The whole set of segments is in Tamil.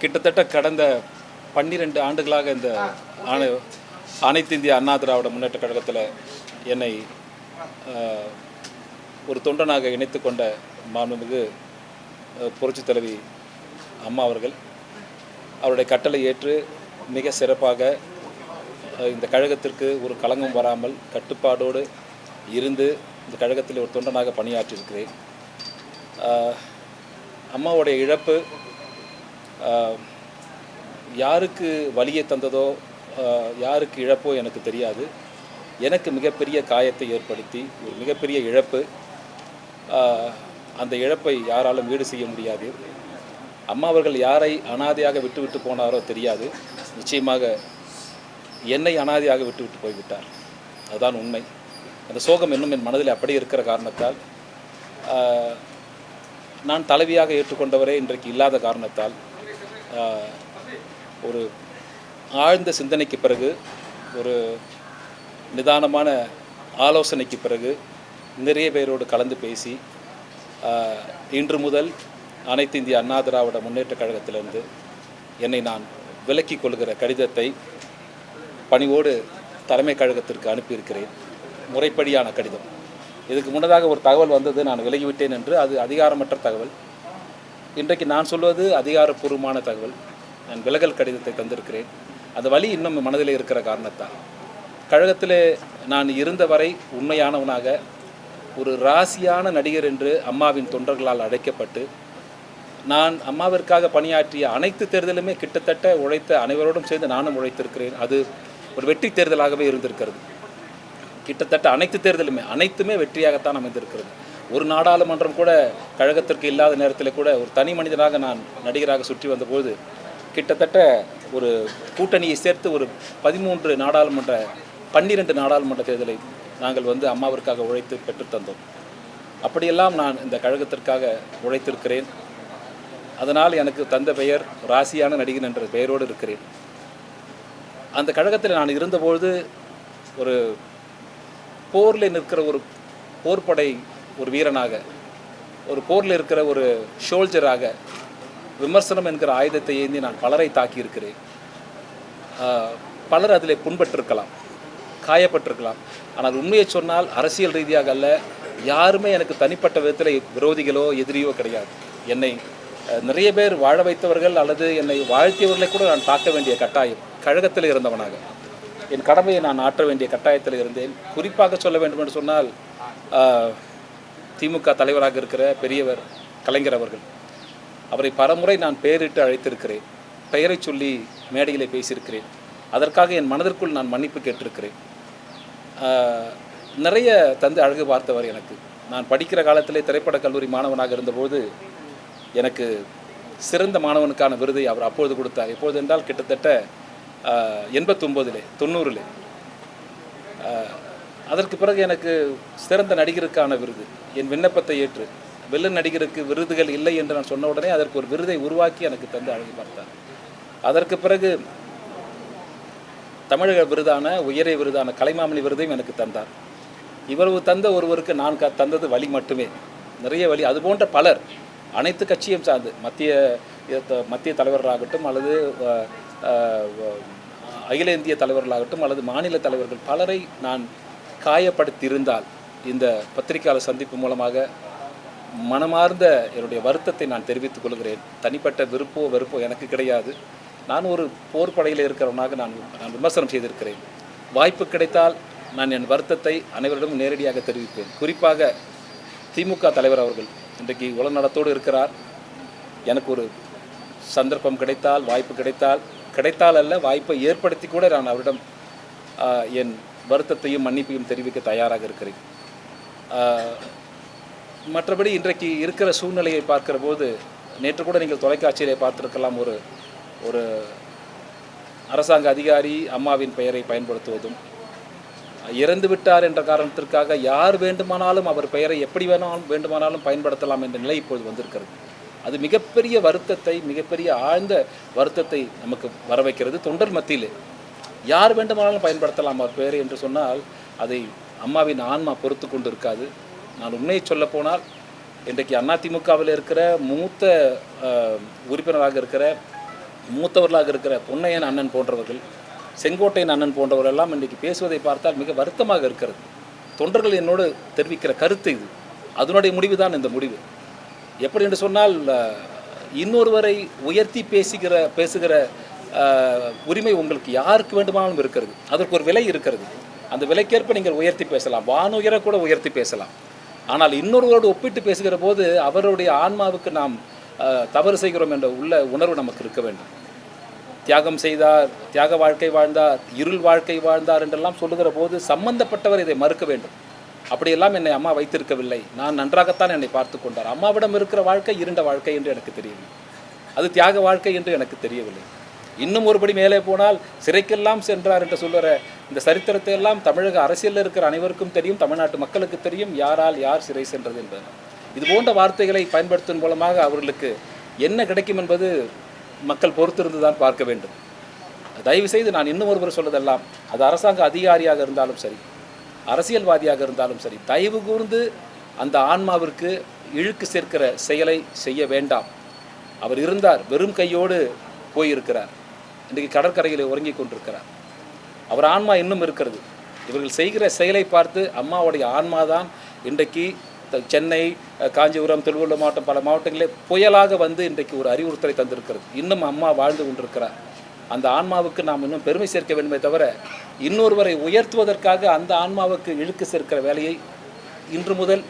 கிட்டத்தட்ட கடந்த பன்னிரெண்டு ஆண்டுகளாக இந்த ஆணை அனைத்து இந்திய அண்ணா திராவிட முன்னேற்ற கழகத்தில் என்னை ஒரு தொண்டனாக இணைத்து கொண்ட மாண்புமிகு அஹ், புரட்சித் தலைவி அம்மா அவர்கள். அவருடைய கட்டளை ஏற்று மிக சிறப்பாக இந்த கழகத்திற்கு ஒரு களங்கம் வராமல் கட்டுப்பாடோடு இருந்து இந்த கழகத்தில் ஒரு தொண்டனாக பணியாற்றியிருக்கிறேன். அம்மாவுடைய இழப்பு யாருக்கு வலியை தந்ததோ யாருக்கு இழப்போ எனக்கு தெரியாது. எனக்கு மிகப்பெரிய காயத்தை ஏற்படுத்தி ஒரு மிகப்பெரிய இழப்பு. அந்த இழப்பை யாராலும் ஈடு செய்ய முடியாது. அம்மா அவர்கள் யாரை அனாதையாக விட்டு விட்டு போனாரோ தெரியாது. நிச்சயமாக என்னை அனாதையாக விட்டு விட்டு போய்விட்டார். அதுதான் உண்மை. அந்த சோகம் இன்னும் என் மனதில் அப்படி இருக்கிற காரணத்தால் நான் தலைவியாக ஏற்றுக்கொண்டவரே இன்றைக்கு இல்லாத காரணத்தால் ஒரு ஆழ்ந்த சிந்தனைக்கு பிறகு ஒரு நிதானமான ஆலோசனைக்கு பிறகு நிறைய பேரோடு கலந்து பேசி இன்று முதல் அனைத்து இந்திய அண்ணா திராவிட முன்னேற்ற கழகத்திலிருந்து என்னை நான் விலக்கிக் கொள்கிற கடிதத்தை பணிவோடு தலைமை கழகத்திற்கு அனுப்பியிருக்கிறேன். முறைப்படியான கடிதம். இதுக்கு முன்னதாக ஒரு தகவல் வந்தது. நான் விலகிவிட்டேன் என்று. அது அதிகாரமற்ற தகவல். இன்றைக்கு நான் சொல்வது அதிகாரப்பூர்வமான தகவல். நான் விலகல் கடிதத்தை தந்திருக்கிறேன். அந்த வழி இன்னும் மனதில் இருக்கிற காரணத்தால். கழகத்தில் நான் இருந்த வரை உண்மையானவனாக ஒரு ராசியான நடிகர் என்று அம்மாவின் தொண்டர்களால் அழைக்கப்பட்டு நான் அம்மாவிற்காக பணியாற்றிய அனைத்து தேர்தலுமே கிட்டத்தட்ட உழைத்த அனைவரோடும் சேர்ந்து நானும் உழைத்திருக்கிறேன். அது ஒரு வெற்றி தேர்தலாகவே இருந்திருக்கிறது. கிட்டத்தட்ட அனைத்து தேர்தலுமே அனைத்துமே வெற்றியாகத்தான் அமைந்திருக்கிறது. ஒரு நாடாளுமன்றம் கூட கழகத்திற்கு இல்லாத நேரத்தில் கூட ஒரு தனி மனிதனாக நான் நடிகராக சுற்றி வந்தபோது கிட்டத்தட்ட ஒரு கூட்டணியை சேர்த்து ஒரு பதிமூன்று நாடாளுமன்ற பன்னிரெண்டு நாடாளுமன்ற தேர்தலை நாங்கள் வந்து அம்மாவிற்காக உழைத்து பெற்றுத்தந்தோம் அப்படியெல்லாம் நான் இந்த கழகத்திற்காக உழைத்திருக்கிறேன். அதனால் எனக்கு தந்த பெயர் ராசியான நடிகன் என்ற பெயரோடு இருக்கிறேன். அந்த கழகத்தில் நான் இருந்தபொழுது ஒரு போரில் நிற்கிற ஒரு போர்ப்படை ஒரு வீரனாக ஒரு போரில் இருக்கிற ஒரு ஷோல்ஜராக விமர்சனம் என்கிற ஆயுதத்தை ஏந்தி நான் பலரை தாக்கியிருக்கிறேன். பலர் அதில் புண்பட்டிருக்கலாம் காயப்பட்டிருக்கலாம். ஆனால் உண்மையை சொன்னால் அரசியல் ரீதியாக அல்ல யாருமே எனக்கு தனிப்பட்ட விதத்தில் விரோதிகளோ எதிரியோ கிடையாது. என்னை நிறைய பேர் வாழ வைத்தவர்கள் அல்லது என்னை வாழ்த்தியவர்களை கூட நான் தாக்க வேண்டிய கட்டாயம் கழகத்தில் இருந்தவனாக. என் கடமையை நான் ஆற்ற வேண்டிய கட்டாயத்தில் இருந்தேன். குறிப்பாக சொல்ல வேண்டும் என்று சொன்னால் திமுக தலைவராக இருக்கிற பெரியவர் கலைஞர் அவர்கள். அவரை பலமுறை நான் பெயரிட்டு அழைத்திருக்கிறேன். பெயரை சொல்லி மேடையிலே பேசியிருக்கிறேன். அதற்காக என் மனதிற்குள் நான் மன்னிப்பு கேட்டிருக்கிறேன். நிறைய தந்து அழகு பார்த்தவர் எனக்கு. நான் படிக்கிற காலத்திலே திரைப்படக் கல்லூரி மாணவனாக இருந்தபோது எனக்கு சிறந்த மாணவனுக்கான விருதை அவர் அப்பொழுது கொடுத்தார். எப்பொழுது என்றால் கிட்டத்தட்ட எண்பத்தொம்போதிலே தொண்ணூறிலே. அதற்கு பிறகு எனக்கு சிறந்த நடிகருக்கான விருது. என் விண்ணப்பத்தை ஏற்று. வெள்ள நடிகருக்கு விருதுகள் இல்லை என்று நான் சொன்ன உடனே அதற்கு ஒரு விருதை உருவாக்கி எனக்கு தந்து அழகு பார்த்தார். அதற்கு பிறகு தமிழக விருதான உயரிய விருதான கலைமாமணி விருதையும் எனக்கு தந்தார். இவ்வளவு தந்த ஒருவருக்கு நான் க தந்தது வழி மட்டுமே. நிறைய வழி அது போன்ற பலர் அனைத்து கட்சியும் சார்ந்து மத்திய மத்திய தலைவர்களாகட்டும் அல்லது அகில இந்திய தலைவர்களாகட்டும் அல்லது மாநில தலைவர்கள் பலரை நான் காயப்படுத்தியிருந்தால் இந்த பத்திரிகையாளர் சந்திப்பு மூலமாக மனமார்ந்த என்னுடைய வருத்தத்தை நான் தெரிவித்துக் கொள்கிறேன். தனிப்பட்ட விருப்போ வெறுப்போ எனக்கு கிடையாது. நான் ஒரு போர் படையில் இருக்கிறவனாக நான் நான் விமர்சனம் செய்திருக்கிறேன். வாய்ப்பு கிடைத்தால் நான் என் வருத்தத்தை அனைவரிடமும் நேரடியாக தெரிவிப்பேன். குறிப்பாக திமுக தலைவர் அவர்கள் இன்றைக்கு உலநலத்தோடு இருக்கிறார். எனக்கு ஒரு சந்தர்ப்பம் கிடைத்தால் வாய்ப்பு கிடைத்தால் கிடைத்தால் அல்ல வாய்ப்பை ஏற்படுத்தி கூட நான் அவரிடம் என் வருத்தத்தையும் மன்னிப்பையும் தெரிவிக்க தயாராக இருக்கிறேன். மற்றபடி இன்றைக்கு இருக்கிற சூழ்நிலையை பார்க்கிற போது நேற்று கூட நீங்கள் தொலைக்காட்சியிலே பார்த்துருக்கலாம் ஒரு ஒரு அரசாங்க அதிகாரி அம்மாவின் பெயரை பயன்படுத்துவதும் இறந்து விட்டார் என்ற காரணத்திற்காக யார் வேண்டுமானாலும் அவர் பெயரை எப்படி வேணாலும் வேண்டுமானாலும் பயன்படுத்தலாம் என்ற நிலை இப்போது வந்திருக்கிறது. அது மிகப்பெரிய வருத்தத்தை மிகப்பெரிய ஆழ்ந்த வருத்தத்தை நமக்கு வர வைக்கிறது தொண்டர் மத்தியிலே. யார் வேண்டுமானாலும் பயன்படுத்தலாம் அவர் பேர் என்று சொன்னால் அதை அம்மாவின் ஆன்மா பொறுத்து கொண்டு இருக்காது நான் உண்மையை சொல்லப் போனால் இன்றைக்கு அதிமுகவில் இருக்கிற மூத்த உறுப்பினராக இருக்கிற மூத்தவர்களாக இருக்கிற பொன்னையன் அண்ணன் போன்றவர்கள் செங்கோட்டையன் அண்ணன் போன்றவர்கள் எல்லாம் இன்றைக்கு பேசுவதை பார்த்தால் மிக வருத்தமாக இருக்கிறது. தொண்டர்கள் என்னோடு தெரிவிக்கிற கருத்து இது. அதனுடைய முடிவு தான் இந்த முடிவு. எப்படி என்று சொன்னால் இன்னொருவரை உயர்த்தி பேசுகிற பேசுகிற உரிமை உங்களுக்கு யாருக்கு வேண்டுமானாலும் இருக்கிறது. அதற்கு ஒரு விலை இருக்கிறது. அந்த விலைக்கேற்ப நீங்கள் உயர்த்தி பேசலாம். வானுயர கூட உயர்த்தி பேசலாம். ஆனால் இன்னொருவரோடு ஒப்பிட்டு பேசுகிற போது அவருடைய ஆன்மாவுக்கு நாம் தவறு செய்கிறோம் என்ற உள்ள உணர்வு நமக்கு இருக்க வேண்டும். தியாகம் செய்தார் தியாக வாழ்க்கை வாழ்ந்தார் இருள் வாழ்க்கை வாழ்ந்தார் என்றெல்லாம் சொல்லுகிற போது சம்பந்தப்பட்டவர் இதை மறுக்க வேண்டும். அப்படியெல்லாம் என்னை அம்மா வைத்திருக்கவில்லை. நான் நன்றாகத்தான் என்னை பார்த்து கொண்டார். அம்மாவிடம் இருக்கிற வாழ்க்கை இருண்ட வாழ்க்கை என்று எனக்கு தெரியவில்லை. அது தியாக வாழ்க்கை என்று எனக்கு தெரியவில்லை. இன்னும் ஒருபடி மேலே போனால் சிறைக்கெல்லாம் சென்றார் என்று சொல்லுற இந்த சரித்திரத்தை எல்லாம் தமிழக அரசியலில் இருக்கிற அனைவருக்கும் தெரியும் தமிழ்நாட்டு மக்களுக்கு தெரியும் யாரால் யார் சிறை சென்றது என்பது. இது போன்ற வார்த்தைகளை பயன்படுத்தும் மூலமாக அவர்களுக்கு என்ன கிடைக்கும் என்பது மக்கள் பொறுத்திருந்து தான் பார்க்க வேண்டும். தயவு செய்து நான் இன்னும் ஒருவர் சொல்வதெல்லாம் அது அரசாங்க அதிகாரியாக இருந்தாலும் சரி அரசியல்வாதியாக இருந்தாலும் சரி தயவு கூர்ந்து அந்த ஆன்மாவிற்கு இழுக்கு சேர்க்கிற செயலை செய்ய வேண்டாம். அவர் இருந்தார் வெறும் கையோடு போயிருக்கிறார். இன்றைக்கு கடற்கரையில் உறங்கிக் கொண்டிருக்கிறார். அவர் ஆன்மா இன்னும் இருக்கிறது. இவர்கள் செய்கிற செயலை பார்த்து அம்மாவுடைய ஆன்மா தான் இன்றைக்கு த- சென்னை காஞ்சிபுரம் திருவள்ளூர் மாவட்டம் பல மாவட்டங்களே புயலாக வந்து இன்றைக்கு ஒரு அறிவுறுத்தலை தந்திருக்கிறது. இன்னும் அம்மா வாழ்ந்து கொண்டிருக்கிறார். அந்த ஆன்மாவுக்கு நாம் இன்னும் பெருமை சேர்க்க வேண்டுமே தவிர இன்னொருவரை உயர்த்துவதற்காக அந்த ஆன்மாவுக்கு இழுக்கு சேர்க்கிற வேலையை இன்று முதல்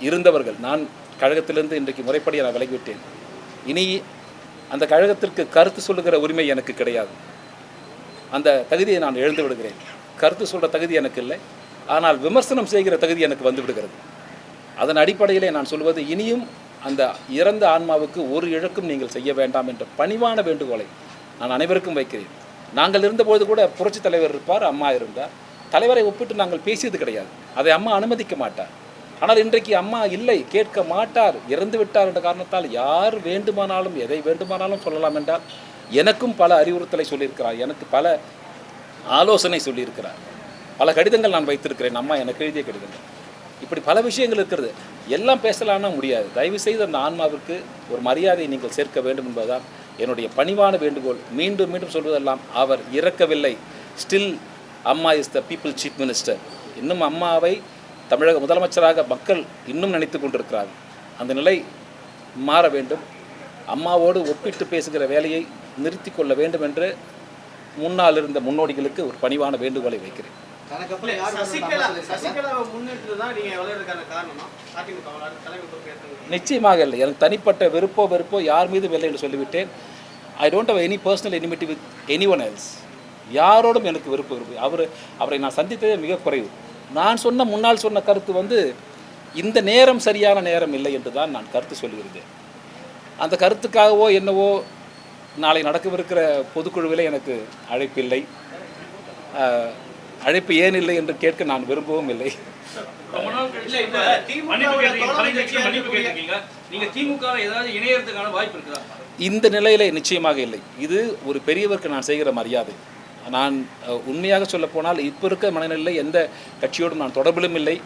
இருந்தவர்கள் நான் கழகத்திலிருந்து இன்றைக்கு முறைப்படி நான் விலகிவிட்டேன். இனி அந்த கழகத்திற்கு கருத்து சொல்லுகிற உரிமை எனக்கு கிடையாது. அந்த தகுதியை நான் எழுந்து விடுகிறேன். கருத்து சொல்கிற தகுதி எனக்கு இல்லை. ஆனால் விமர்சனம் செய்கிற தகுதி எனக்கு வந்து விடுகிறது. அதன் அடிப்படையிலே நான் சொல்வது இனியும் அந்த இறந்த ஆன்மாவுக்கு ஒரு இழக்கும் நீங்கள் செய்ய வேண்டாம் என்ற பணிவான வேண்டுகோளை நான் அனைவருக்கும் வைக்கிறேன். நாங்கள் இருந்தபோது கூட புரட்சி தலைவர் இருப்பார் அம்மா இருந்தார். தலைவரை ஒப்பிட்டு நாங்கள் பேசியது கிடையாது. அதை அம்மா அனுமதிக்க மாட்டார். ஆனால் இன்றைக்கு அம்மா இல்லை கேட்க மாட்டார் இறந்து விட்டார் என்ற காரணத்தால் யார் வேண்டுமானாலும் எதை வேண்டுமானாலும் சொல்லலாம் என்றால் எனக்கும் பல அறிவுறுத்தலை சொல்லியிருக்கிறார் எனக்கு பல ஆலோசனை சொல்லியிருக்கிறார். பல கடிதங்கள் நான் வைத்திருக்கிறேன் அம்மா எனக்கு எழுதிய கடிதங்கள். இப்படி பல விஷயங்கள் இருக்கிறது. எல்லாம் பேசலான்னா முடியாது. தயவு செய்து அந்த ஆன்மாவிற்கு ஒரு மரியாதையை நீங்கள் சேர்க்க வேண்டும் என்பதுதான் என்னுடைய பணிவான வேண்டுகோள். மீண்டும் மீண்டும் சொல்வதெல்லாம் அவர் இறக்கவில்லை. Still Amma is the people chief minister இன்னும் அம்மாவை தமிழக முதலமைச்சராக மக்கள் இன்னும் நினைத்து கொண்டிருக்கிறார்கள். அந்த நிலை மாற வேண்டும். அம்மாவோடு ஒப்பிட்டு பேசுகிற வேலையை நிறுத்தி கொள்ள வேண்டும் என்று முன்னால் இருந்த முன்னோடிகளுக்கு ஒரு பணிவான வேண்டுகோளை வைக்கிறேன். நிச்சயமாக இல்லை. எனக்கு தனிப்பட்ட வெறுப்போ வெறுப்போ யார் மீதும் இல்லை என்று சொல்லிவிட்டேன். I don't have any personal enmity with any one else யாரோடும் எனக்கு விருப்பம் விருப்பு அவர் அவரை நான் சந்தித்ததே மிக குறைவு. நான் சொன்ன முன்னால் சொன்ன கருத்து வந்து இந்த நேரம் சரியான நேரம் இல்லை என்று தான் நான் கருத்து சொல்லியிருந்தேன். அந்த கருத்துக்காகவோ என்னவோ நாளை நடக்கவிருக்கிற பொதுக்குழுவில் எனக்கு அழைப்பில்லை. ஆஹ், அழைப்பு ஏன் இல்லை என்று கேட்க நான் விரும்பவும் இல்லை. இல்ல, இந்த நிலையிலே நிச்சயமாக இல்லை. இது ஒரு பெரியவருக்கு நான் செய்கிற மரியாதை. நான் உண்மையாக சொல்லப்போனால் இப்போ இருக்க மனநிலையில் எந்த கட்சியோடும் நான் தொடர்பிலும் இல்லை.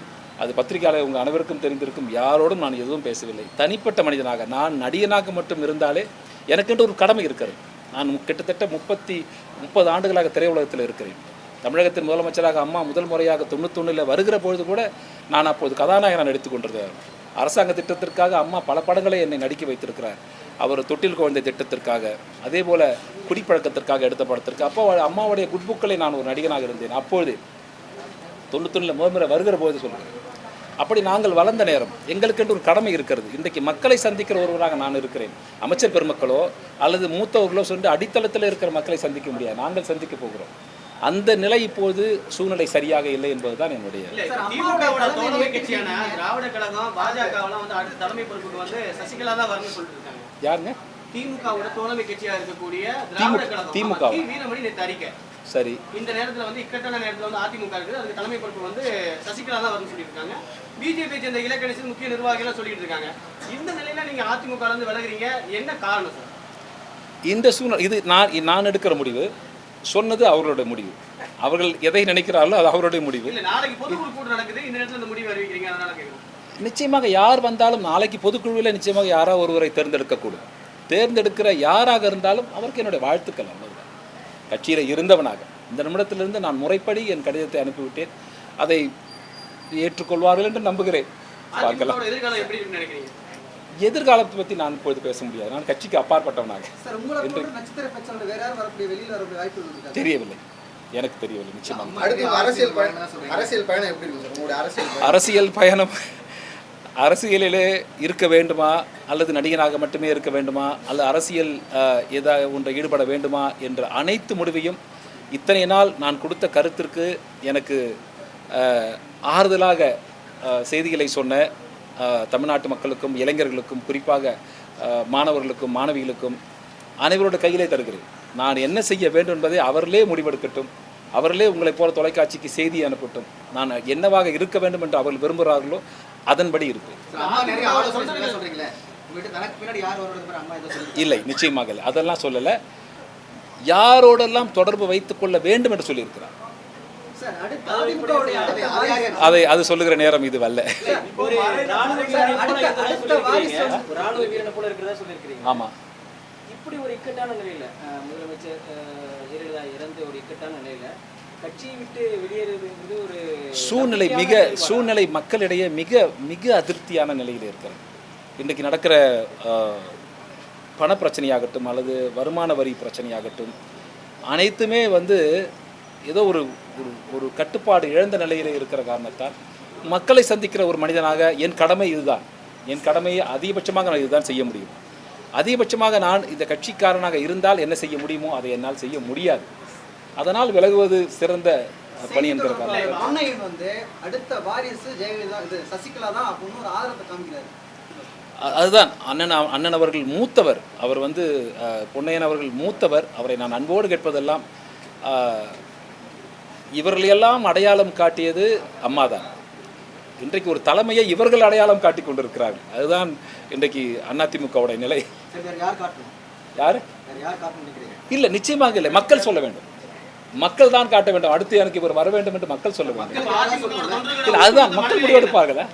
அது பத்திரிகையாளர் உங்கள் அனைவருக்கும் தெரிந்திருக்கும். யாரோடும் நான் எதுவும் பேசவில்லை. தனிப்பட்ட மனிதனாக நான் நடிகனாக மட்டும் இருந்தாலே எனக்கென்று ஒரு கடமை இருக்கிறது. நான் கிட்டத்தட்ட முப்பத்தி முப்பது ஆண்டுகளாக திரையுலகத்தில் இருக்கிறேன். தமிழகத்தின் முதலமைச்சராக அம்மா முதல் முறையாக தொண்ணூத்தொன்னில் வருகிற பொழுது கூட நான் அப்போது கதாநாயகனாக நடித்து கொண்டிருக்கிறேன் அரசாங்க திட்டத்திற்காக அம்மா பல படங்களை என்னை நடிக்க வைத்திருக்கிறார். அவர் தொட்டில் குழந்தை திட்டத்திற்காக அதே போல் குடிப்பழக்கத்திற்காக எடுத்த படத்திற்கு. அப்போ அம்மாவுடைய குட் புக்களை நான் ஒரு நடிகனாக இருந்தேன். அப்பொழுது தொண்ணூத்தொன்னில் முதல் முறை வருகிற போது சொல்கிறேன் அப்படி நாங்கள் வளர்ந்த நேரம் எங்களுக்கென்று ஒரு கடமை இருக்கிறது. இன்றைக்கு மக்களை சந்திக்கிற ஒருவராக நான் இருக்கிறேன். அமைச்சர் பெருமக்களோ அல்லது மூத்தவர்களோ சொல்லி அடித்தளத்தில் இருக்கிற மக்களை சந்திக்க முடியாது. நாங்கள் சந்திக்க போகிறோம். அந்த நிலை இப்போது சூழ்நிலை சரியாக இல்லை என்பதுதான் என்னுடைய திராவிட கழகம் பாஜகவெல்லாம் வந்து அடுத்த தலைமை பொறுப்புக்கு வந்து சசிகலா தான் வரணும்னு சொல்லிட்டு இருக்காங்க. யாருங்க? திமுகவோட தோழமை கட்சியா இருக்கக்கூடிய திராவிட கழகம் திமுக. வீரமணி நேற்று அறிக்கை. சரி. இந்த நேரத்துல வந்து இக்கட்டான நேரத்துல வந்து அதிமுக இருக்குது. அதுக்கு தலைமை பொறுப்பு வந்து சசிகலா தான் வரும்னு சொல்லியிருக்காங்க. பிஜேபி சேர்ந்த இலக்கணிசின் முக்கிய நிர்வாகிகள் சொல்லிட்டு இருக்காங்க. இந்த நிலையில நீங்க அதிமுக இருந்து விலகுறீங்க. என்ன காரணம் சார்? இந்த சூழ்நிலை இது நான் நான் எடுக்கிற முடிவு சொன்னது அவர்களுடைய முடிவு. அவர்கள் எதை நினைக்கிறார்களோ அது அவருடைய முடிவு. இல்ல நாளைக்கு பொதுக்குழு கூட்டம் நடக்குது. இந்த நேரத்துல இந்த முடிவு அறிவிக்கிறீங்க. அதனால கேட்குறேன் நிச்சயமாக யார் வந்தாலும் நாளைக்கு பொதுக்குழுவில் நிச்சயமாக யாராவது ஒருவரை தேர்ந்தெடுக்கக்கூடும். தேர்ந்தெடுக்கிற யாராக இருந்தாலும் அவருக்கு என்னுடைய வாழ்த்துக்கள் அவ்வளவுதான். கட்சியில் இருந்தவனாக இந்த நிமிடத்திலிருந்து நான் முறைப்படி என் கடிதத்தை அனுப்பிவிட்டேன். அதை ஏற்றுக்கொள்வார்கள் என்று நம்புகிறேன். பார்க்கலாம். எதிர்காலத்தை பற்றி நான் இப்பொழுது பேச முடியாது. நான் கட்சிக்கு அப்பாற்பட்டவனாக. தெரியவில்லை. எனக்கு தெரியவில்லை நிச்சயமாக அரசியல் பயணம். அரசியல் பயணம் அரசியலிலே இருக்க வேண்டுமா? அல்லது நடிகனாக மட்டுமே இருக்க வேண்டுமா? அல்லது அரசியல் ஏதாவது ஒன்றை ஈடுபட வேண்டுமா? என்ற அனைத்து முடிவையும் இத்தனை நாள் நான் கொடுத்த கருத்திற்கு எனக்கு ஆறுதலாக செய்திகளை சொன்ன தமிழ்நாட்டு மக்களுக்கும் இளைஞர்களுக்கும் குறிப்பாக மாணவர்களுக்கும் மாணவிகளுக்கும் அனைவரோட கையிலே தருகிறேன். நான் என்ன செய்ய வேண்டும் என்பதை அவர்களே முடிவெடுக்கட்டும். அவர்களே உங்களைப் போல தொலைக்காட்சிக்கு செய்தி அனுப்பட்டும். நான் என்னவாக இருக்க வேண்டும் என்று அவர்கள் விரும்புகிறார்களோ அதன்படி சொல்லி இல்லை நிச்சயமாக இல்லை. அதெல்லாம் சொல்லலை. யாரோடெல்லாம் தொடர்பு வைத்துக்கொள்ள வேண்டும் என்று சொல்லியிருக்கிறார். அதை அது சொல்லுகிற நேரம் இது சொல்லியிருக்கிறீங்க? ஆமாம் இப்படி ஒரு இக்கட்டான நிலையில முதலமைச்சர் ஜெயலலிதா இறந்த ஒரு இக்கட்டான நிலையில கட்சியை விட்டு வெளியேறுவதுங்கிறது ஒரு சூழ்நிலை மிக? சூழ்நிலை மக்களிடையே மிக மிக அதிருப்தியான நிலையில் இருக்கிறது. இன்றைக்கு நடக்கிற பண பிரச்சனையாகட்டும் அல்லது வருமான வரி பிரச்சனையாகட்டும் அனைத்துமே வந்து ஏதோ ஒரு ஒரு ஒரு கட்டுப்பாடு இழந்த நிலையில் இருக்கிற காரணத்தால் மக்களை சந்திக்கிற ஒரு மனிதனாக என் கடமை இதுதான். என் கடமையை அதிகபட்சமாக நான் இதுதான் செய்ய முடியும். அதிகபட்சமாக நான் இந்த கட்சிக்காரனாக இருந்தால் என்ன செய்ய முடியுமோ அதை என்னால் செய்ய முடியாது. அதனால் விலகுவது சிறந்த பணி என்கிற காரணத்தால் பொன்னையன் வந்து அடுத்த வாரிசு ஜெயலலிதா இது சசிகலா தான் அப்படின்னு ஒரு ஆதரத்தை காமிக்கிறாரு. அதுதான். அண்ணன் அண்ணன் அவர்கள் மூத்தவர். அவர் வந்து பொன்னையன் அவர்கள் மூத்தவர். அவரை நான் அன்போடு கேட்பதெல்லாம் இவர்களையெல்லாம் அடையாளம் காட்டியது அம்மாதான். இன்றைக்கு ஒரு தலைமையை இவர்கள் அடையாளம் காட்டி கொண்டிருக்கிறார்கள். அதுதான் இன்றைக்கு அதிமுகவுடைய நிலை. யார் யார்? இல்லை நிச்சயமாக இல்லை. மக்கள் சொல்ல வேண்டும். மக்கள் தான் காட்ட வேண்டும். அடுத்து எனக்கு இவர் வர வேண்டும் என்று மக்கள் சொல்ல வேண்டும். இல்லை அதுதான். மக்கள் முடிவெடுப்பார்களா.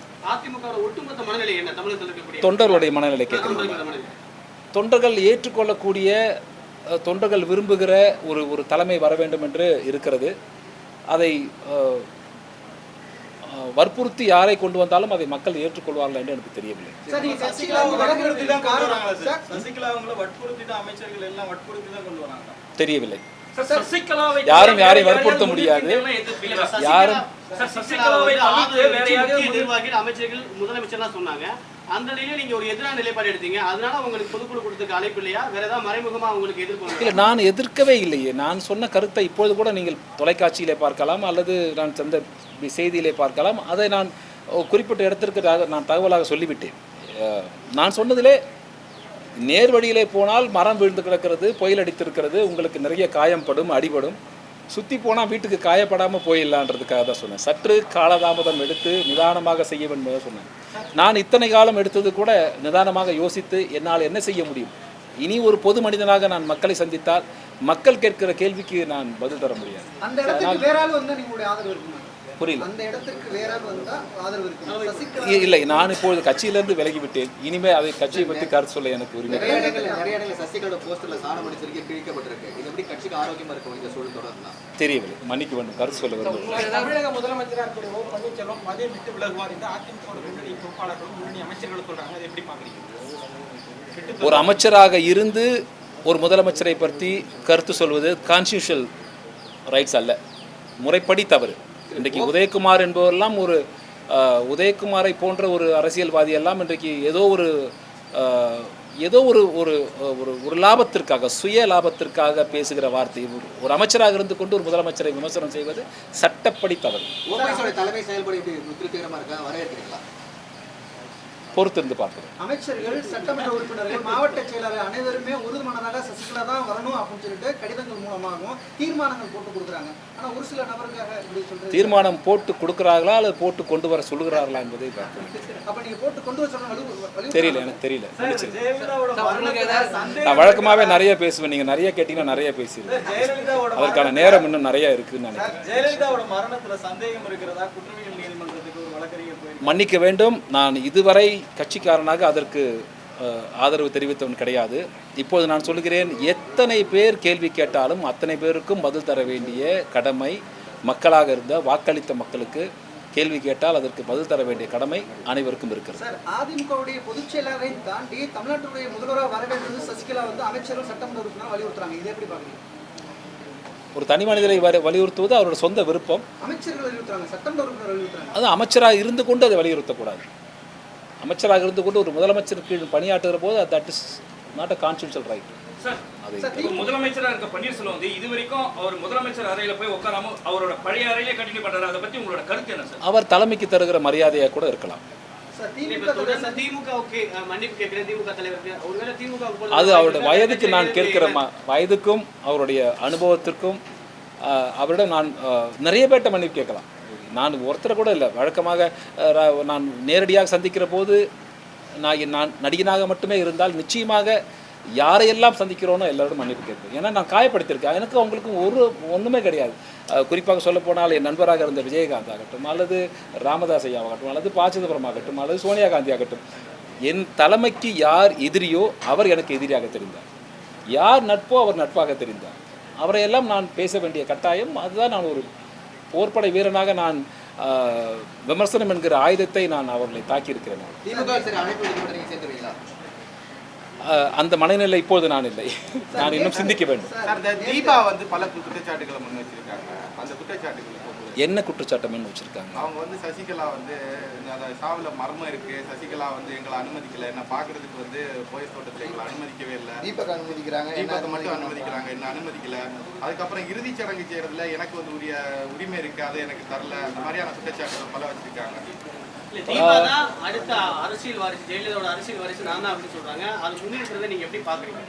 தொண்டர்களுடைய மனநிலை கேட்குறீங்க தொண்டர்கள் ஏற்றுக்கொள்ளக்கூடிய தொண்டர்கள் விரும்புகிற ஒரு ஒரு தலைமை வர வேண்டும் என்று இருக்கிறது. அதை வற்புறுத்தி யாரை கொண்டு வந்தாலும் அதை மக்கள் ஏற்றுக்கொள்வார்கள் என்று எனக்கு தெரியவில்லை. தெரியவில்லை. யாரும் யாரையும் வேற வற்புறுத்த முடியாது. யாரும் அமைச்சர்கள் முதலமைச்சர்லாம் சொன்னாங்க. அந்த நிலையில நீங்க ஒரு எதிரான நிலைப்பாடு எடுத்தீங்க. அதனால உங்களுக்கு பொதுக்குழு கொடுத்துக்க அழைப்பு இல்லையா? வேற ஏதாவது மறைமுகமா உங்களுக்கு எதிர்ப்பு இல்லை நான் எதிர்க்கவே இல்லையே. நான் சொன்ன கருத்தை இப்பொழுது கூட நீங்கள் தொலைக்காட்சியிலே பார்க்கலாம் அல்லது நான் தந்த செய்தியிலே பார்க்கலாம். அதை நான் குறிப்பிட்ட இடத்திற்கு நான் தகவலாக சொல்லிவிட்டேன். நான் சொன்னதிலே நேர் வழியிலே போனால் மரம் விழுந்து கிடக்கிறது புயல் அடித்திருக்கிறது உங்களுக்கு நிறைய காயம்படும் அடிபடும். சுற்றி போனால் வீட்டுக்கு காயப்படாமல் போயிடலான்றதுக்காக தான் சொன்னேன். சற்று காலதாமதம் எடுத்து நிதானமாக செய்ய வேண்டும் சொன்னேன். நான் இத்தனை காலம் எடுத்தது கூட நிதானமாக யோசித்து என்னால் என்ன செய்ய முடியும்? இனி ஒரு பொது மனிதனாக நான் மக்களை சந்தித்தால் மக்கள் கேட்கிற கேள்விக்கு நான் பதில் தர முடியாது. அந்த இடத்துக்கு வேற ஆள் வந்தா நீங்களுடைய ஆதரவு இருக்குமா புரியல அந்த இடத்திற்கு வேற இல்லை நான் இப்பொழுது கட்சியிலிருந்து விலகி விட்டேன் இனிமே அதை கட்சியை பற்றி கருத்து சொல்ல எனக்கு உரிமை நிறைய கிடையாது. இடங்கள்ல நிறைய இடங்கள்ல சசிகளோட போஸ்டர்ல சாணம் அடிச்சிருக்கே கிழிக்கப்பட்டிருக்கு. இது எப்படி கட்சிக்கு ஆரோக்கியமா இருக்கும் இந்த சூழல் தொடர்ந்தா? தெரியவில்லை. மன்னிக்க வேண்டும். கருத்து சொல்ல தமிழக முதலமைச்சராக இருக்கக்கூடிய ஓ பன்னீர்செல்வம் மதியம் விட்டு விலகுவார் என்று அதிமுக முன்னணி பொறுப்பாளர்களும் முன்னணி அமைச்சர்களும் சொல்றாங்க. அதை எப்படி பாக்குறீங்க ஒரு அமைச்சராக இருந்து ஒரு முதலமைச்சரை பற்றி கருத்து சொல்வது கான்ஸ்டியூஷனல் ரைட்ஸ் அல்ல. முறைப்படி தவறு. இன்றைக்கு உதயகுமார் என்பவரெல்லாம் ஒரு உதயகுமாரை போன்ற ஒரு அரசியல்வாதி எல்லாம் இன்றைக்கு ஏதோ ஒரு ஏதோ ஒரு ஒரு ஒரு ஒரு லாபத்திற்காக சுய லாபத்திற்காக பேசுகிற வார்த்தை. ஒரு- ஒரு அமைச்சராக இருந்து கொண்டு ஒரு முதலமைச்சரை விமர்சனம் செய்வது சட்டப்படி தவறு. தலைமை செயல்பாடு எப்படி திருப்திகரமா இருக்கா வரவேற்கிறீங்களா பொறுத்திருந்து பார்க்கிறேன் அமைச்சர்கள் சட்டமன்ற உறுப்பினர்கள் மாவட்ட செயலாளர் அனைவருமே உறுதிமனதாக சசிகலா தான் வரணும் அப்படின்னு சொல்லிட்டு கடிதங்கள் மூலமாகவும் தீர்மானங்கள் போட்டு கொடுக்குறாங்க. ஆனா ஒரு சில நபருக்காக தீர்மானம் போட்டு கொடுக்குறார்களா அல்லது போட்டு கொண்டு வர சொல்லுகிறார்களா என்பதை பார்க்கணும் அப்ப நீங்க போட்டு கொண்டு வர சொல்ல தெரியல எனக்கு தெரியல. நான் வழக்கமாகவே நிறைய பேசுவேன். நீங்கள் நிறைய கேட்டீங்கன்னா நிறைய பேசிடுவேன் அதற்கான நேரம் இன்னும் நிறைய இருக்குன்னு நினைக்கிறேன். ஜெயலலிதாவோட மரணத்துல சந்தேகம் இருக்கிறதா? குற்றவியல் போயிருக்காரு மன்னிக்க வேண்டும். நான் இதுவரை கட்சிக்காரனாக அதற்கு ஆதரவு தெரிவித்தவன் கிடையாது. இப்போது நான் சொல்கிறேன் எத்தனை பேர் கேள்வி கேட்டாலும் அத்தனை பேருக்கும் பதில் தர வேண்டிய கடமை மக்களாக இருந்த வாக்களித்த மக்களுக்கு கேள்வி கேட்டால் அதற்கு பதில் தர வேண்டிய கடமை அனைவருக்கும் இருக்கிறது. சார் அதிமுகவுடைய பொதுச் செயலாளரையும் தாண்டி தமிழ்நாட்டுடைய முதல்வராக வர வேண்டும் சசிகலா வந்து அமைச்சரும் சட்டமன்ற உறுப்பினர் வலியுறுத்துறாங்க. இதை எப்படி பார்க்குறீங்க? ஒரு தனி மனிதரை வர வலியுறுத்துவது அவரோட சொந்த விருப்பம். அது அமைச்சராக இருந்து கொண்டு அதை வலியுறுத்தக்கூடாது. அமைச்சராக இருந்து கொண்டு ஒரு முதலமைச்சர் கீழ் பணியாற்றுகிற போது that is not a constitution right sir அதை சார் இப்போ முதலமைச்சரா இருக்க பன்னீர்செல்வம் வந்து இது வரைக்கும் அவர் முதலமைச்சர் அறையில போய் உட்காராம அவரோட பழைய அறையிலே கண்டினியூ பண்றாரு அதை பத்தி உங்களோட கருத்து என்ன சார்? அவர் தலைமைக்கு தருகிற மரியாதையாக கூட இருக்கலாம். அது அவருடைய வயதுக்கு நான் கேட்கிற ம வயதுக்கும் அவருடைய அனுபவத்திற்கும் அவரிடம் நான் நிறைய பேர்ட்ட மன்னிப்பு கேட்கலாம். நான் ஒருத்தரை கூட இல்லை. வழக்கமாக நான் நேரடியாக சந்திக்கிற போது நான் நான் நடிகனாக மட்டுமே இருந்தால் நிச்சயமாக யாரையெல்லாம் சந்திக்கிறோனோ எல்லாரோடும் மன்னிப்பு கேட்பேன். ஏன்னா நான் காயப்படுத்தியிருக்கேன். எனக்கு அவங்களுக்கும் ஒரு ஒன்றுமே கிடையாது. குறிப்பாக சொல்லப்போனால் என் நண்பராக இருந்த விஜயகாந்த் ஆகட்டும் அல்லது ராமதாஸ் ஐயா ஆகட்டும் அல்லது ப சிதம்பரம் ஆகட்டும் அல்லது சோனியா காந்தி ஆகட்டும் என் தலைமைக்கு யார் எதிரியோ அவர் எனக்கு எதிரியாக தெரிந்தார். யார் நட்போ அவர் நட்பாக தெரிந்தார். அவரையெல்லாம் நான் பேச வேண்டிய கட்டாயம். அதுதான் நான் ஒரு போர்ப்படை வீரனாக நான் விமர்சனம் என்கிற ஆயுதத்தை நான் அவர்களை தாக்கியிருக்கிறேன். அந்த மனநிலை இப்போது நான் இல்லை. நான் இன்னும் சிந்திக்க வேண்டும். தீபா வந்து பல குற்றச்சாட்டுகளை முன் வச்சிருக்காங்க. அந்த குற்றச்சாட்டுகளுக்கு ஒப்புதல். என்ன குற்றச்சாட்டம்னு வச்சுருக்காங்க? அவங்க வந்து சசிகலா வந்து அந்த சாவுல மர்மம் இருக்கு. சசிகலா வந்து எங்களை அனுமதிக்கல. என்ன பாக்குறதுக்கு வந்து போயஸ் தோட்டத்துல எங்களை அனுமதிக்கவே இல்லை. தீபக் அனுமதிக்கிறாங்க. தீபத்தை மட்டும் அனுமதிக்கிறாங்க? என்ன அனுமதிக்கல. அதுக்கப்புறம் இறுதிச் சடங்கு செய்யறதுல எனக்கு வந்து உரிய உரிமை இருக்கு. அதை எனக்கு தரல. அந்த மாதிரியான குற்றச்சாட்டுகள் பல வச்சிருக்காங்க.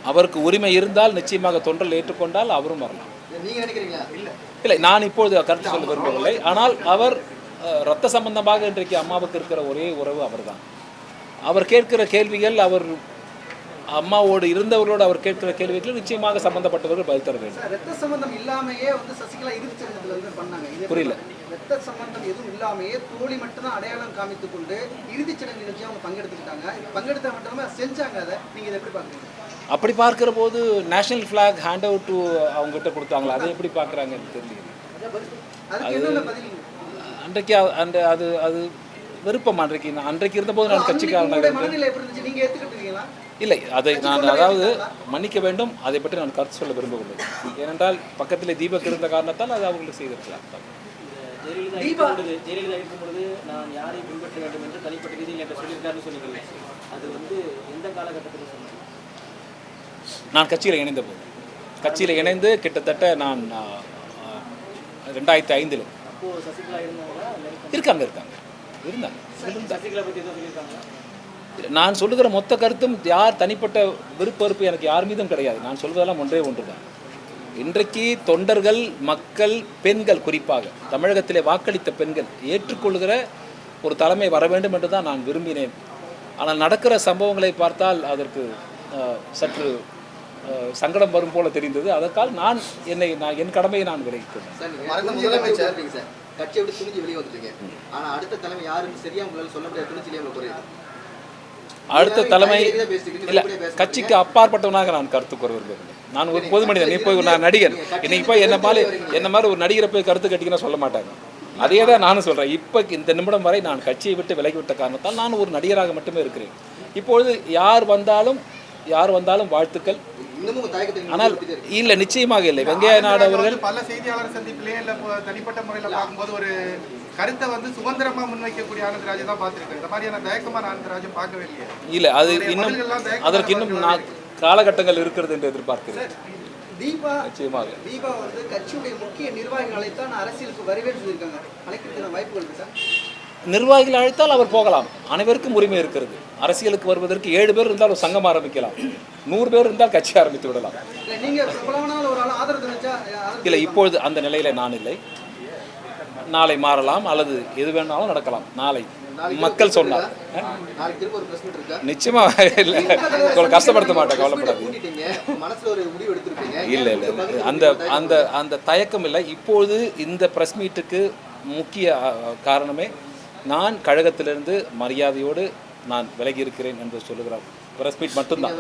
அவருக்கு உரிமை இருந்தால் நிச்சயமாக தொண்டல் ஏற்றுக்கொண்டால் அவரும் வரலாம். நீங்க நினைக்கிறீங்களா? இல்ல. இல்லை நான் இப்பொழுது கருத்து சொல்ல விரும்பவில்லை. ஆனால் அவர் ரத்த சம்பந்தமாக இன்றைக்கு அம்மாவுக்கு இருக்கிற ஒரே உறவு அவர்தான். அவர் கேட்கிற கேள்விகள் அவர் அம்மாவோடு இருந்தவர்களோடு அவர் கேட்கிற கேள்விகள் நிச்சயமாக சம்பந்தப்பட்டவர்கள் பதில் தர வேண்டும். ரத்த சம்பந்தம் இல்லாமையே வந்து சசிகலா இறுதிச் சடங்குல இருந்து பண்ணாங்க. புரியல. ரத்த சம்பந்தம் எதுவும் இல்லாமையே தோழி மட்டும்தான் அடையாளம் காமித்துக் கொண்டு இறுதிச் சடங்கு நிகழ்ச்சி அவங்க பங்கெடுத்துக்கிட்டாங்க. பங்கெடுத்த மட்டுமே செஞ்சாங்க அதை. நீங்க இதை எப்படி பாக்குறீங்க அப்படி பார்க்கிற போது national flag hand out to அவங்ககிட்ட கொடுத்தாங்களா? அதை எப்படி பார்க்குறாங்கன்னு தெரியல. பதில். அன்றைக்கு அந்த அது அது விருப்பம் அன்றைக்கு. நான் அன்றைக்கு இருந்தபோது நான் கட்சிக்காரனாக இருந்தேன். இல்லை அதை நான் அதாவது மன்னிக்க வேண்டும். அதை பற்றி நான் கருத்து சொல்ல விரும்பவில்லை. ஏனென்றால் பக்கத்தில் தீபக் இருந்த காரணத்தால் அது அவங்களுக்கு செய்திருக்கலாம். ஜெயலலிதா இருக்கும் பொழுது ஜெயலலிதா இருக்கும் பொழுது நான் யாரை பின்பற்ற வேண்டும் என்று தனிப்பட்ட ரீதியில் என்கிட்ட சொல்லியிருக்காருன்னு சொன்னீங்க அது வந்து எந்த காலகட்டத்தில் சொன்னீங்க? நான் கட்சியில் இணைந்த போது. கட்சியில் இணைந்து கிட்டத்தட்ட நான் ரெண்டாயிரத்தி ஐந்தில். இருக்காங்க இருக்காங்க. இருந்தாங்க சசிகலா பற்றி எதுவும் சொல்லியிருக்காங்க நான் சொல்லுகிற மொத்த கருத்தும் யார் தனிப்பட்ட விருப்ப வெறுப்பு எனக்கு யார் மீதும் கிடையாது. நான் சொல்வதெல்லாம் ஒன்றே ஒன்று தான் இன்றைக்கு தொண்டர்கள் மக்கள் பெண்கள் குறிப்பாக தமிழகத்திலே வாக்களித்த பெண்கள் ஏற்றுக்கொள்கிற ஒரு தலைமை வர வேண்டும் என்று தான் நான் விரும்பினேன். ஆனால் நடக்கிற சம்பவங்களை பார்த்தால் அதற்கு சற்று சங்கடம் வரும் போல தெரிந்தது. அதற்கால் நான் என்னை நான் என் கடமையை நான் கட்சியை விட்டு துணிஞ்சு வெளியே வந்துட்டீங்க. அடுத்த தலைமை யாருன்னு சரியா உங்களால சொல்ல முடியாது. அடுத்த தலைமை இல்லை. கட்சிக்கு அப்பாற்பட்டவனாக நான் கருத்து கூற நான் ஒரு பொது மனிதன். நீ போய் நான் நடிகர் இன்னைக்கு போய் என்ன மாதிரி என்ன மாதிரி ஒரு நடிகரை போய் கருத்து கட்டிக்கினா சொல்ல மாட்டாங்க. அதே தான் நானும் சொல்கிறேன் இப்போ இந்த நிமிடம் வரை நான் கட்சியை விட்டு விலகிவிட்ட காரணத்தால் நான் ஒரு நடிகராக மட்டுமே இருக்கிறேன். இப்பொழுது யார் வந்தாலும் யார் வந்தாலும் வாழ்த்துக்கள். ஆனால். இல்லை நிச்சயமாக இல்லை. வெங்கைய நாடு அவர்கள் பல செய்தியாளர் சந்திப்பிலே இல்ல தனிப்பட்ட முறையில பார்க்கும்போது ஒரு கருத்தை வந்து சுதந்திரமா முன்வைக்கக்கூடிய ஆனந்தராஜை தான் பார்த்திருக்கேன் இந்த மாதிரியான தயக்கமான ஆனந்தராஜை பார்க்கவே இல்லையே. இல்லை அது இன்னும் அதற்கு இன்னும் நான் காலகட்டங்கள் இருக்கிறது என்று எதிர்பார்க்கிறேன். தீபா நிச்சயமாக. தீபா வந்து கட்சியுடைய முக்கிய நிர்வாகிகளை தான் அரசியலுக்கு வருவேன்னு சொல்லியிருக்காங்க அழைக்கிறதுக்கான வாய்ப்புகள் இருக்கா? நிர்வாகிகள் அழைத்தால் அவர் போகலாம். அனைவருக்கும் உரிமை இருக்கிறது. அரசியலுக்கு வருவதற்கு ஏழு பேர் இருந்தால் ஒரு சங்கம் ஆரம்பிக்கலாம். நூறு பேர் இருந்தால் கட்சி ஆரம்பித்து விடலாம். இல்லை இப்பொழுது அந்த நிலையில நான் இல்லை. நாளை மாறலாம் அல்லது எது வேணாலும் நடக்கலாம். நாளை. மக்கள் சொன்னார். நிச்சயமா இல்லை. உங்களை கஷ்டப்படுத்த மாட்டேன் கவலைப்படாது இல்லை இல்லை. அந்த அந்த அந்த தயக்கம் இல்லை. இப்பொழுது இந்த ப்ரெஸ் மீட்டுக்கு முக்கிய காரணமே நான் கழகத்திலிருந்து மரியாதையோடு நான் விலகி இருக்கிறேன் என்று சொல்லுகிறார். பிரஸ் மீட் மட்டும்தான்.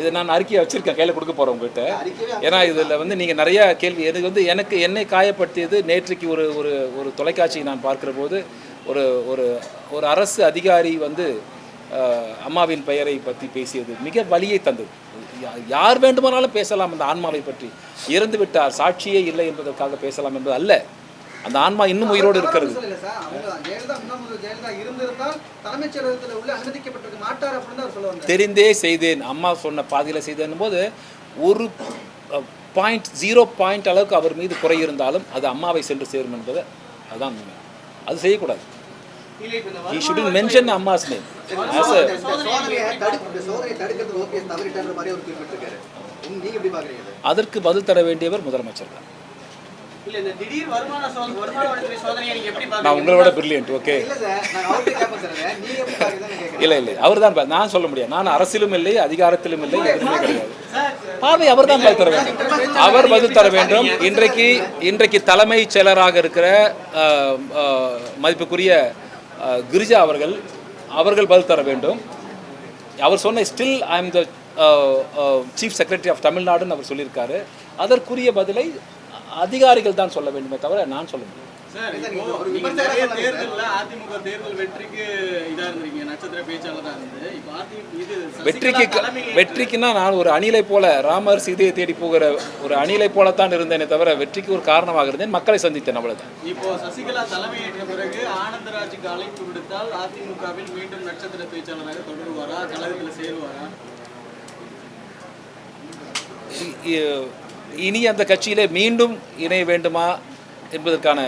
இதை நான் அறிக்கையை வச்சிருக்கேன். கையில் கொடுக்க போகிறேன் உங்ககிட்ட. ஏன்னா இதில் வந்து நீங்கள் நிறைய கேள்வி எனக்கு வந்து எனக்கு என்னை காயப்படுத்தியது நேற்றைக்கு ஒரு ஒரு ஒரு தொலைக்காட்சியை நான் பார்க்கிற போது ஒரு ஒரு ஒரு அரசு அதிகாரி வந்து அம்மாவின் பெயரை பற்றி பேசியது. மிக வலியை தந்தது. யார் வேண்டுமானாலும் பேசலாம் அந்த ஆன்மாவை பற்றி. இறந்து விட்டார் சாட்சியே இல்லை என்பதற்காக பேசலாம் என்பது அல்ல. அந்த ஆன்மா இன்னும் உயிரோடு இருக்கிறது. தெரிந்தே செய்தேன். அம்மா சொன்ன பாதியில் செய்தேன் போது ஒரு பாயிண்ட் ஜீரோ பாயிண்ட் அளவுக்கு அவர் மீது குறை இருந்தாலும் அது அம்மாவை சென்று சேரும் என்பது அதுதான் உண்மை. அது செய்யக்கூடாது. he shouldn't mention Amma's name? அதற்கு பதில் தர வேண்டியவர் முதலமைச்சர் தான். நான் உங்களோட பிரில்லியன்ட் ஓகே இல்ல இல்லை இல்லை அவர் தான் நான் சொல்ல முடியாது. நான் அரசியலும் இல்லை அதிகாரத்திலும் இல்லை எதுவுமே கிடையாது. பார்வை அவர் தான் பதில் தர வேண்டும். அவர் பதில் தர வேண்டும். இன்றைக்கு இன்றைக்கு தலைமைச் செயலராக இருக்கிற மதிப்புக்குரிய கிரிஜா அவர்கள் அவர்கள் பதில் தர வேண்டும். அவர் சொன்ன still I am the chief secretary of தமிழ்நாடுன்னு அவர் சொல்லியிருக்காரு. அதற்குரிய பதிலை அதிகாரிகள் தான் சொல்ல வேண்டுமே தவிர நான் சொல்ல முடியும் வெற்றிக்கு வெற்றிக்குன்னா நான் ஒரு அணிலை போல ராமர் சீதையை தேடி போகிற ஒரு அணிலை போலத்தான் இருந்தேனே தவிர வெற்றிக்கு ஒரு காரணமாக இருந்தேன். மக்களை சந்தித்தேன் அவ்வளவுதான். இப்போ சசிகலா தலைமையேற்ற பிறகு ஆனந்தராஜுக்கு அழைப்பு விடுத்தால் அதிமுகவில் மீண்டும் நட்சத்திர பேச்சாளராக தொடருவாரா? கழகத்துல சேருவாரா? இனி அந்த கட்சியிலே மீண்டும் இணைய வேண்டுமா என்பதற்கான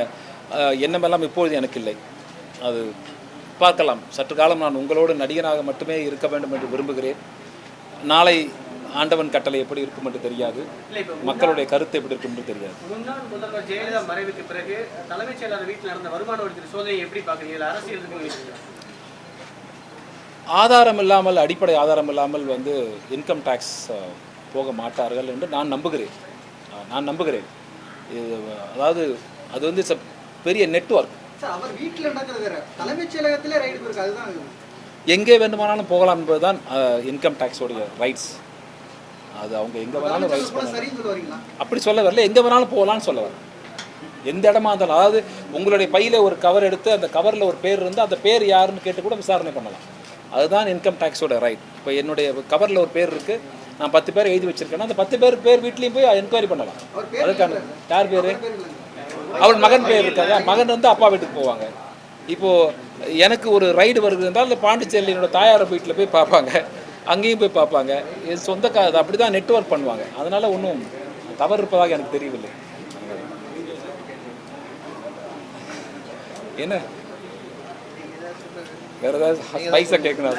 எண்ணமெல்லாம் இப்பொழுது எனக்கு இல்லை அது பார்க்கலாம். சற்று காலம் நான் உங்களோடு நடிகனாக மட்டுமே இருக்க வேண்டும் என்று விரும்புகிறேன். நாளை ஆண்டவன் கட்டளை எப்படி இருக்கும் என்று தெரியாது. மக்களுடைய கருத்து எப்படி இருக்கும் என்று தெரியாது. முன்னாள் முதல்வர் ஜெயலலிதா மறைவுக்கு பிறகு தலைமைச் செயலாளர் வீட்டில் நடந்த வருமான வரித்துறை சோதனையை எப்படி பாக்குறீங்க இதுல அரசியல்? ஆதாரம் இல்லாமல் அடிப்படை ஆதாரம் இல்லாமல் வந்து இன்கம் டேக்ஸ் போக மாட்டார்கள் என்று நான் நம்புகிறேன். நான் நம்புகிறேன். இது அதாவது அது வந்து பெரிய நெட்வொர்க் சார் அவர் வீட்டில் நடக்கிறது தலைமைச் செயலகத்திலே ரைடு அதுதான். எங்கே வேண்டுமானாலும் போகலாம் என்பதுதான் இன்கம் டேக்ஸோடைய ரைட்ஸ் அது அவங்க எங்கே வேணாலும் ரைட்ஸ் பண்ணலாம். அப்படி சொல்ல வரல. எங்கே வேணாலும் போகலான்னு சொல்ல வரேன் எந்த இடமா இருந்தாலும் அதாவது உங்களுடைய பையில ஒரு கவர் எடுத்து அந்த கவரில் ஒரு பேர் இருந்து அந்த பேர் யாருன்னு கேட்டு கூட விசாரணை பண்ணலாம். அதுதான் இன்கம் டேக்ஸோட ரைட் இப்போ என்னுடைய கவரில் ஒரு பேர் இருக்குது நான் பத்து பேர் எழுதி வச்சிருக்கேன்னா அந்த பத்து பேர் பேர் வீட்லேயும் போய் என்கொயரி பண்ணலாம். அதுக்கான யார் பேர்? அவள் மகன் பேர் இருக்காங்க மகன் வந்து அப்பா வீட்டுக்கு போவாங்க. இப்போது எனக்கு ஒரு ரைடு வருது என்றால் பாண்டிச்சேரியில் என்னோட தாயார் வீட்டில் போய் பார்ப்பாங்க. அங்கேயும் போய் பார்ப்பாங்க. இது சொந்த கா அப்படி தான் நெட்ஒர்க் பண்ணுவாங்க. அதனால் ஒன்றும் தவறு இருப்பதாக எனக்கு தெரியவில்லை. என்ன? வேற ஏதாவது ஸ்பைஸாக கேட்கணும்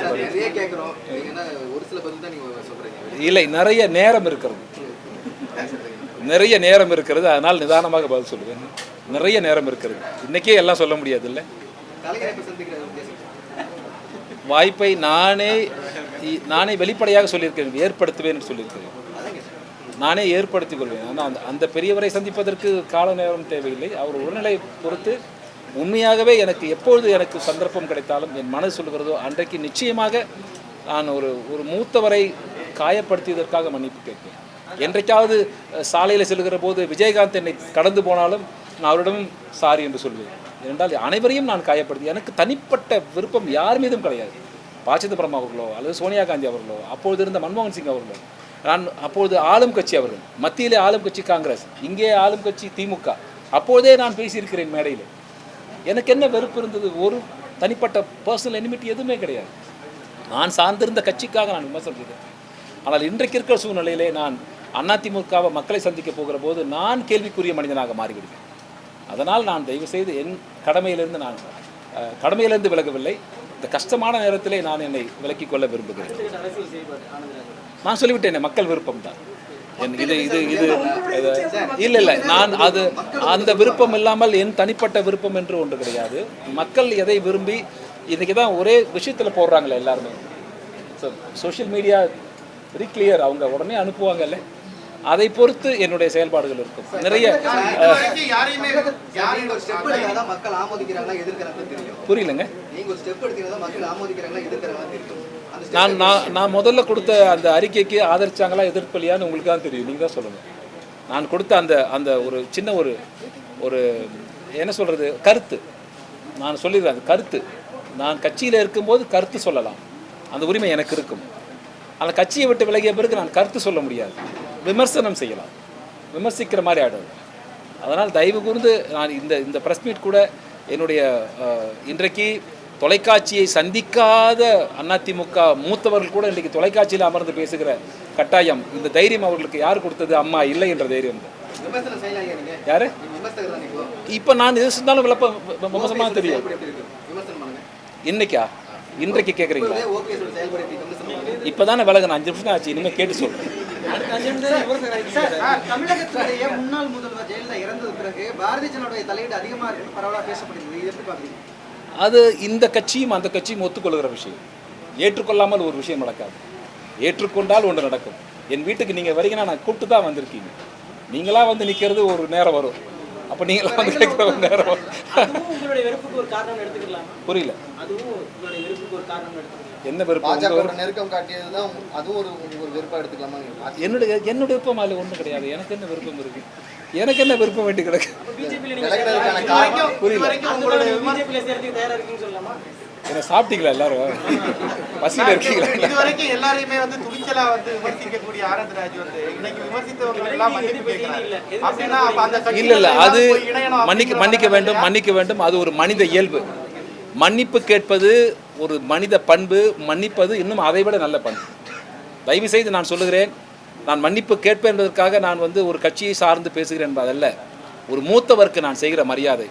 இல்லை நிறைய நேரம் இருக்கிறது. நிறைய நேரம் இருக்கிறது அதனால் நிதானமாக பதில் சொல்லுவேன். நிறைய நேரம் இருக்கிறது. இன்னைக்கே எல்லாம் சொல்ல முடியாது இல்லை வாய்ப்பை நானே நானே வெளிப்படையாக சொல்லியிருக்கிறேன் ஏற்படுத்துவேன் சொல்லியிருக்கிறேன். நானே ஏற்படுத்திக் கொள்வேன். ஆனால் அந்த அந்த பெரியவரை சந்திப்பதற்கு கால நேரம் தேவையில்லை. அவர் உடல்நிலை பொறுத்து உண்மையாகவே எனக்கு எப்பொழுது எனக்கு சந்தர்ப்பம் கிடைத்தாலும் என் மனது சொல்கிறதோ அன்றைக்கு நிச்சயமாக நான் ஒரு ஒரு மூத்தவரை காயப்படுத்தியதற்காக மன்னிப்பு கேட்பேன் என்றைக்காவது சாலையில் செல்கிற போது விஜயகாந்த் என்னை கடந்து போனாலும் நான் அவரிடமும் சாரி என்று சொல்வேன். ஏனென்றால் அனைவரையும் நான் காயப்படுத்தி எனக்கு தனிப்பட்ட விருப்பம் யார் மீதும் கிடையாது. ப சிதம்பரம் அவர்களோ அல்லது சோனியா காந்தி அவர்களோ அப்பொழுது இருந்த மன்மோகன் சிங் அவர்களோ நான் அப்பொழுது ஆளும் கட்சி அவர்கள் மத்தியிலே ஆளும் கட்சி காங்கிரஸ் இங்கே ஆளும் கட்சி திமுக அப்போதே நான் பேசியிருக்கிறேன் மேடையில். எனக்கு என்ன வெறுப்பு இருந்தது? ஒரு தனிப்பட்ட பர்சனல் எனிமிட்டி எதுவுமே கிடையாது. நான் சார்ந்திருந்த கட்சிக்காக நான் விமர்சனம் செய்தேன் ஆனால் இன்றைக்கு இருக்கிற சூழ்நிலையிலே நான் அதிமுகவை மக்களை சந்திக்க போகிற போது நான் கேள்விக்குரிய மனிதனாக மாறிவிடுவேன். அதனால் நான் தயவு செய்து என் கடமையிலிருந்து நான் கடமையிலிருந்து விலகவில்லை. இந்த கஷ்டமான நேரத்திலே நான் என்னை விலக்கிக் கொள்ள விரும்புகிறேன். நான் சொல்லிவிட்டேன் மக்கள் விருப்பம் தான் இது இது இது இல்லை இல்லை. நான் அது அந்த விருப்பம் இல்லாமல் என் தனிப்பட்ட விருப்பம் என்று ஒன்று கிடையாது. மக்கள் எதை விரும்பி இன்றைக்கி தான் ஒரே விஷயத்தில் போடுறாங்களே எல்லாருமே. So social media very clear அவங்க உடனே அனுப்புவாங்கல்ல. அதை பொறுத்து என்னுடைய செயல்பாடுகள் இருக்கும். நிறைய புரியலங்க. நான் நான் நான் முதல்ல கொடுத்த அந்த அறிக்கைக்கு ஆதரிச்சாங்களா எதிர்ப்பலியான்னு உங்களுக்கு தான் தெரியும். நீங்கள் தான் சொல்லுங்கள் நான் கொடுத்த அந்த அந்த ஒரு சின்ன ஒரு ஒரு என்ன சொல்கிறது கருத்து. நான் சொல்லிடுறேன் அது கருத்து. நான் கட்சியில் இருக்கும்போது கருத்து சொல்லலாம். அந்த உரிமை எனக்கு இருக்கும். அந்த கட்சியை விட்டு விலகிய பிறகு நான் கருத்து சொல்ல முடியாது. விமர்சனம் செய்யலாம். விமர்சிக்கிற மாதிரி ஆகிடும் அதனால் தயவு கூர்ந்து நான் இந்த இந்த ப்ரெஸ் மீட் கூட என்னுடைய இன்றைக்கு தொலைக்காட்சியை சந்திக்காத அதிமுக மூத்தவர்கள் கூட இன்றைக்கு தொலைக்காட்சியில் அமர்ந்து பேசுகிற கட்டாயம். இந்த தைரியம் அவர்களுக்கு யார் கொடுத்தது? அம்மா இல்லை என்ற தைரியம். யாரு? இப்போ? இப்போ நான் எது செஞ்சாலும் விளப்ப மோசமாக தெரியும் இன்னைக்கா? இன்றைக்கு கேட்குறீங்களா இப்போ தானே விலகணும் அஞ்சு நிமிஷம் ஆச்சு. இனிமேல் கேட்டு சொல்கிறேன் முன்னாள் முதல்வர் ஜெயலலிதா இறந்தது பிறகு பாரதிய ஜனதாவுடைய தலையீடு அதிகமா இருக்கு பரவலாக பேசப்படுகிறது. இது எப்படி பாக்குறீங்க அது இந்த கட்சியும் அந்த கட்சியும் ஒத்துக்கொள்கிற விஷயம். ஏற்றுக்கொள்ளாமல் ஒரு விஷயம் நடக்காது. ஏற்றுக்கொண்டால் ஒன்று நடக்கும். என் வீட்டுக்கு நீங்கள் வரீங்கன்னா நான் கூப்பிட்டு தான் வந்திருக்கீங்க. நீங்களா வந்து நிற்கிறது ஒரு நேரம் வரும். அப்போ நீங்களா வந்து கேட்குற ஒரு நேரம் வரும். அதுவும் உங்களுடைய வெறுப்புக்கு ஒரு காரணம் எடுத்துக்கலாமா. புரியல. என்ன விருப்பம்? நெருக்கம் காட்டியது தான் அதுவும் ஒரு ஒரு வெறுப்பா எடுத்துக்கலாமா? என்னுடைய என்னுடைய விருப்பம் அதில் ஒன்றும் கிடையாது. எனக்கு என்ன விருப்பம் இருக்கு? எனக்கு என்ன விருப்பம் வேண்டி கிடக்கு? புரியல. என்ன சாப்பிட்டீங்களா எல்லாரும்? பசியில் இருக்கீங்களா? இது வரைக்கும் எல்லாரையுமே வந்து துணிச்சலா வந்து விமர்சிக்கக்கூடிய ஆனந்தராஜ் வந்து இன்னைக்கு விமர்சித்தவங்க எல்லாம் மன்னிப்பு அப்படின்னா அந்த இல்ல இல்ல அது மன்னிக்க மன்னிக்க வேண்டும் மன்னிக்க வேண்டும். அது ஒரு மனித இயல்பு. மன்னிப்பு கேட்பது ஒரு மனித பண்பு மன்னிப்பது இன்னும் அதை விட நல்ல பண்பு. தயவு செய்து நான் சொல்லுகிறேன் நான் மன்னிப்பு கேட்பேன் என்பதற்காக நான் வந்து ஒரு கட்சியை சார்ந்து பேசுகிறேன் என்பதல்ல. ஒரு மூத்தவருக்கு நான் செய்கிற மரியாதை.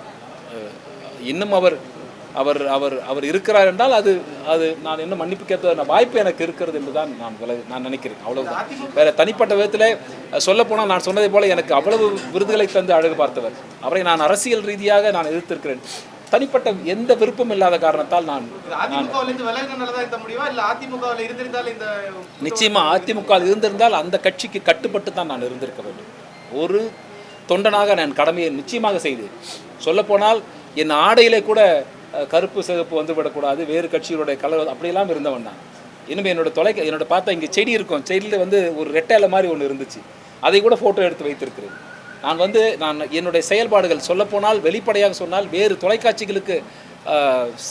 இன்னும் அவர் அவர் அவர் அவர் இருக்கிறார் என்றால் அது அது நான் இன்னும் மன்னிப்பு கேட்பதற்கான வாய்ப்பு எனக்கு இருக்கிறது என்று தான் நான் விலகு நான் நினைக்கிறேன். அவ்வளவுதான். வேற தனிப்பட்ட விதத்தில் சொல்லப்போனால் நான் சொன்னதை போல எனக்கு அவ்வளவு விருதுகளை தந்து அழகு பார்த்தவர். அவரை நான் அரசியல் ரீதியாக நான் எதிர்த்திருக்கிறேன். தனிப்பட்ட எந்த விருப்பம் இல்லாத காரணத்தால் நான் நிச்சயமா அதிமுக இருந்திருந்தால் அந்த கட்சிக்கு கட்டுப்பட்டு தான் நான் இருந்திருக்க வேண்டும். ஒரு தொண்டனாக நான் கடமையை நிச்சயமாக செய்தேன் சொல்லப்போனால் என் ஆடையிலே கூட கருப்பு சிகப்பு வந்து விடக்கூடாது வேறு கட்சிகளுடைய கலர் அப்படியெல்லாம் இருந்தவன் நான். இனிமேல் என்னோட தொலைக்க என்னோட பார்த்தா இங்கே செடி இருக்கும். செடியில் வந்து ஒரு ரெட்டையில மாதிரி ஒன்று இருந்துச்சு. அதை கூட ஃபோட்டோ எடுத்து வைத்திருக்கிறேன். நான் வந்து நான் என்னுடைய செயல்பாடுகள் சொல்லப்போனால் வெளிப்படையாக சொன்னால் வேறு தொலைக்காட்சிகளுக்கு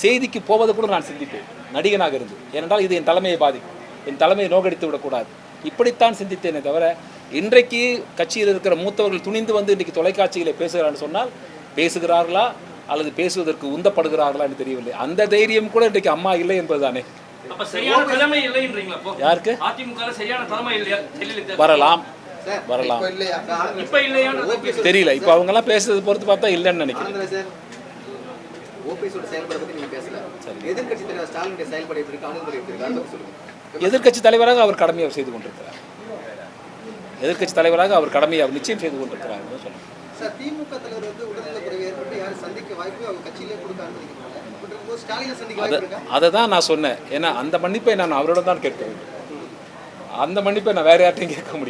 செய்திக்கு போவதை கூட நான் சிந்திப்பேன். நடிகனாக இருந்து. ஏனென்றால் இது என் தலைமையை பாதிக்கும். என் தலைமையை நோக்கடித்து விடக்கூடாது. இப்படித்தான் சிந்தித்தேனே தவிர இன்றைக்கு கட்சியில் இருக்கிற மூத்தவர்கள் துணிந்து வந்து இன்றைக்கு தொலைக்காட்சிகளை பேசுகிறான்னு சொன்னால் பேசுகிறார்களா? அல்லது பேசுவதற்கு உந்தப்படுகிறார்களா என்று தெரியவில்லை. அந்த தைரியம் கூட இன்றைக்கு அம்மா இல்லை என்பதுதானே. யாருக்கு? வரலாம். வரலாம். தெரியல. இப்போ அவங்கெல்லாம் பேசுறதை பொறுத்து பார்த்தா இல்லைன்னு நினைக்கிறேன். சொல்லுங்க. எதிர்க்கட்சி தலைவராக அவர் கடமையை செய்து கொண்டிருக்கிறார். எதிர்க்கட்சி தலைவராக அவர் கடமையை அவர் நிச்சயம் செய்து கொண்டிருக்கிறார் அவங்க சந்திக்க அதை வாய்ப்பு இருக்கா? அதை தான் நான் சொன்னேன். ஏன்னா அந்த மன்னிப்பை நான் அவரிடம் தான் கேட்க வேண்டும். அந்த மன்னிப்பை நான் வேற யார்ட்டையும் கேட்க முடியாது.